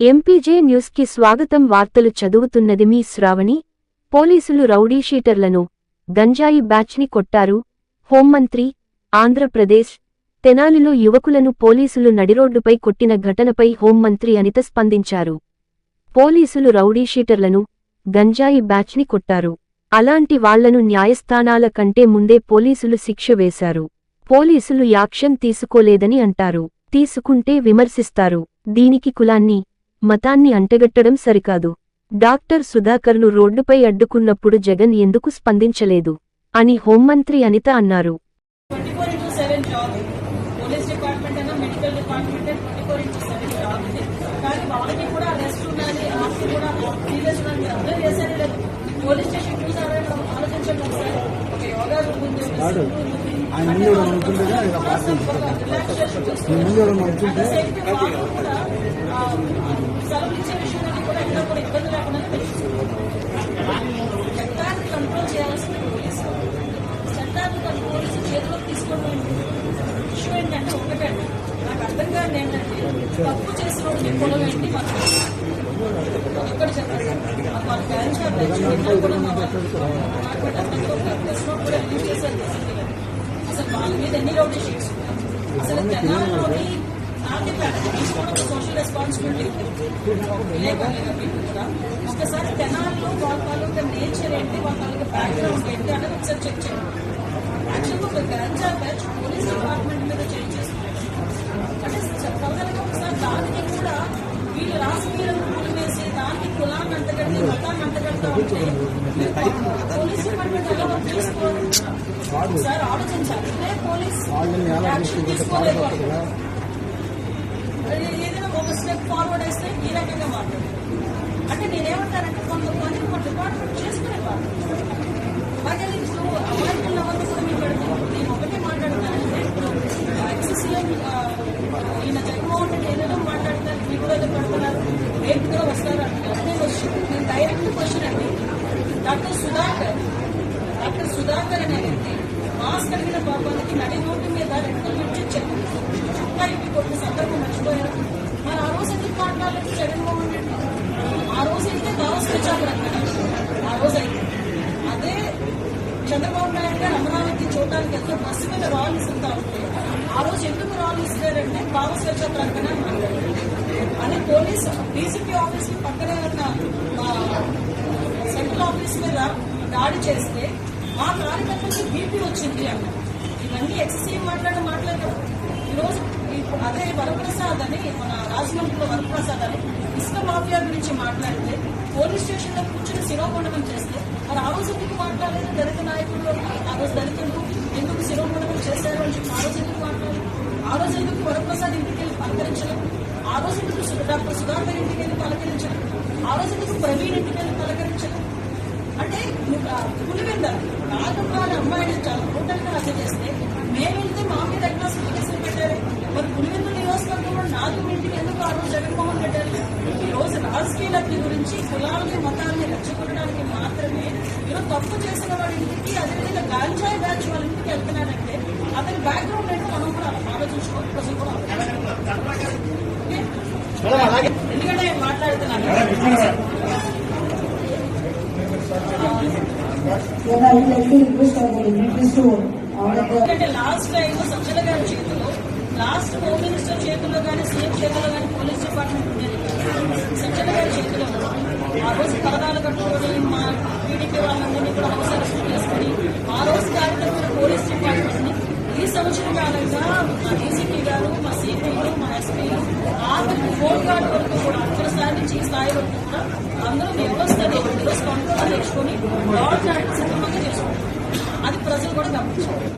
MPJ న్యూస్కి స్వాగతం వార్తలు చదువుతున్నది మీ శ్రావణి. పోలీసులు రౌడీషీటర్లను గంజాయి బ్యాచ్ని కొట్టారు. హోంమంత్రి ఆంధ్రప్రదేశ్ తెనాలిలో యువకులను పోలీసులు నడిరోడ్డుపై కొట్టిన ఘటనపై హోంమంత్రి అనిత స్పందించారు. పోలీసులు రౌడీషీటర్లను గంజాయి బ్యాచ్ని కొట్టారు. అలాంటి వాళ్ళను న్యాయస్థానాల కంటే ముందే పోలీసులు శిక్ష వేశారు. పోలీసులు యాక్షన్ తీసుకోలేదని అంటారు. తీసుకుంటే విమర్శిస్తారు. దీనికి కులాన్ని మతాన్ని అంటగట్టడం సరికాదు. డాక్టర్ సుధాకర్ను రోడ్డుపై అడ్డుకున్నప్పుడు జగన్ ఎందుకు స్పందించలేదు? అని హోంమంత్రి అనిత అన్నారు. పోలీస్ డిపార్ట్మెంట్ అయినా medical department twenty four into seven job ఇది కానీ వాళ్ళకి కూడా రెస్ట్ ఉండాలి ఆఫ్టర్ కూడా సీరియస్ ఉండాలి. అర్థం చేశారు లేదు పోలీస్ స్టేషన్ చూసారా ఆలోచించండి ఒకసారి. ఒక యోగా ఆయన ముందు ఎవడో అనుకుంటే ఇక పార్టీ రిలాక్సేషన్ ముందు ఎవడో అనుకుంటే ఇబ్బంది నాకు అర్థం కాదు తప్పు చేసిన ఏంటి చెప్పండి మాకు కూడా రిలీజ్ చేశారు. అసలు వాళ్ళ మీద ఎన్ని రౌడీ షీట్స్ అసలు తెలంగాణలోని సోషల్ రెస్పాన్సిబిలిటీ ఒకసారి తెనాల్లో వాళ్ళ తాలూకా నేచర్ ఏంటి వాళ్ళ తాలూకా బ్యాక్గ్రౌండ్ ఏంటి అనేది ఒకసారి చెక్ చేయండి. యాక్చువల్గా ఒక గంజా బ్యాచ్ పోలీస్ డిపార్ట్మెంట్ మీద చేంజ్ చేస్తున్నారు. అంటే చెప్పగలగా ఒకసారి? దానికి కూడా వీళ్ళు రాజకీయాలను పూలు వేసి దానికి కులాన్ని అంతగట్టి మతాన్ని అంతగడతా ఉంటే పోలీస్ డిపార్ట్మెంట్ ఎలా ఒకసారి ఆలోచించాలి. పోలీస్ యాక్షన్ తీసుకోలేదు ఏదైనా ఒక స్టెప్ ఫార్వర్డ్ వేస్తే ఈ రకంగా మాట్లాడు. అంటే నేనేమంటానంటే కొంతమంది ఒక డిపార్ట్మెంట్ చేసుకునేవాళ్ళు అలాగే ఇప్పుడు అమాయకుల వరకు కూడా మీరు పెడతాం నేను ఒకటే మాట్లాడతానంటే ఎక్సెస్ఎం ఈయన జగన్మోహన్ రెడ్డి ఏదేదో మాట్లాడతారు మీరు కూడా ఏదో పెడుతున్నారు రేపు కూడా వస్తారు అంటున్నారు. నేను డైరెక్ట్ క్వశ్చన్ అండి. డాక్టర్ సుధాకర్ డాక్టర్ సుధాకర్ అనే వ్యక్తి మాస్క్ కలిగిన పాపానికి నడి రోడ్డు మీద రెండు నుంచి చెప్పు. చుట్టా ఇంటి కొట్టిన సందర్భం మర్చిపోయారు. మరి ఆ రోజు ఎందుకు మాట్లాడలేదు జగన్మోహన్ రెడ్డి? ఆ రోజు అయితే దావస్ వచ్చారు అక్కడ. ఆ రోజు అయితే అదే చంద్రబాబు నాయుడు గారు అమరావతి చూడటానికి వెళ్తే బస్సు మీద రాళ్ళు ఇస్తుంటా ఉంటే ఆ రోజు ఎందుకు రాళ్ళు ఇస్తారంటే భావ స్వేచ్ఛ ప్రకటన అని పోలీస్ డీసీపీ ఆఫీస్ పక్కనే ఉన్న సెంట్రల్ ఆఫీస్ మీద దాడి చేస్తే మా కార్యకర్తలకి బీపీ వచ్చింది అన్న ఇవన్నీ ఎక్సెసివ్ మాట్లాడే మాట్లాడే ఈరోజు అదే వరప్రసాద్ అని మన రాజమండ్రిలో వరప్రసాద్ అని ఇసుక మాఫియా గురించి మాట్లాడితే పోలీస్ స్టేషన్లో కూర్చొని కూర్చుని శిరోమండనం చేస్తే మరి ఆ రోజు ఎందుకు మాట్లాడలేదు దళిత నాయకులు ఆ రోజు దళితులు ఎందుకు శిరోమండనం చేశారు అని చెప్పి ఆ రోజు ఎందుకు మాట్లాడలేదు? ఆ రోజు ఎందుకు వరప్రసాద్ ఇంటికి వెళ్ళి పలకరించలేదు ఆ రోజు ఎందుకు డాక్టర్ సుధాకర్ ఇంటికి వెళ్ళి పలకరించలేదు ఆ రోజు ఎందుకు ప్రవీణ్ ఇంటికి వెళ్ళి పలకరించలేదు అంటే పులివెంద నాగమ్మాల అమ్మాయిని చాలా టోటల్గా హత్య చేస్తే మేము వెళ్తే మా మీద అడ్వాన్స్ కేసులు పెట్టారు మరి పులివెంద నియోజకవర్గంలో నాలుగు ఇంటికి ఎందుకు ఆ రోజు జగన్మోహన్ పెట్టారు ఈ రోజు రాజకీయ లబ్ధి గురించి కులాలని మతాన్ని రెచ్చగొట్టడానికి మాత్రమే ఈరోజు తప్పు చేసిన వాడి ఇంటికి అదేవిధంగా గాంజాయి బ్యాచ్ వాళ్ళ ఇంటికి వెళ్తున్నాడంటే అతని బ్యాక్గ్రౌండ్ ఏంటో మనం కూడా ఆలోచించుకోవాలి ప్రజలు కూడా? ఎందుకంటే నేను మాట్లాడుతున్నాను. ఎందుకంటే లాస్ట్ టైం సజ్జల గారి చేతిలో లాస్ట్ హోమ్ మినిస్టర్ చేతిలో కానీ సీఎం చేతిలో కానీ పోలీస్ డిపార్ట్మెంట్ ఉండేది సజ్జల గారి చేతిలో ఆ రోజు పరదాలు కట్టుకొని మా టీడీపీ వాళ్ళందరినీ కూడా అవసరం అరెస్ట్ చేసుకొని ఆ రోజు కార్యక్రమం పోలీస్ డిపార్ట్మెంట్ని ఈ సంవత్సరం కాలంగా మా డీసీపీ గారు మా సిపిలు మా ఎస్పీలు ఆఖరికి హోమ్ గార్డ్ వరకు కూడా అక్కడ స్థాయి నుంచి స్థాయి వరకు కూడా అందరూ వ్యవస్థని ఈరోజు కంట్రోల్ తెచ్చుకొని లాడ్ సిద్ధంగా చేసుకుంటారు అది ప్రజలు కూడా గమనించారు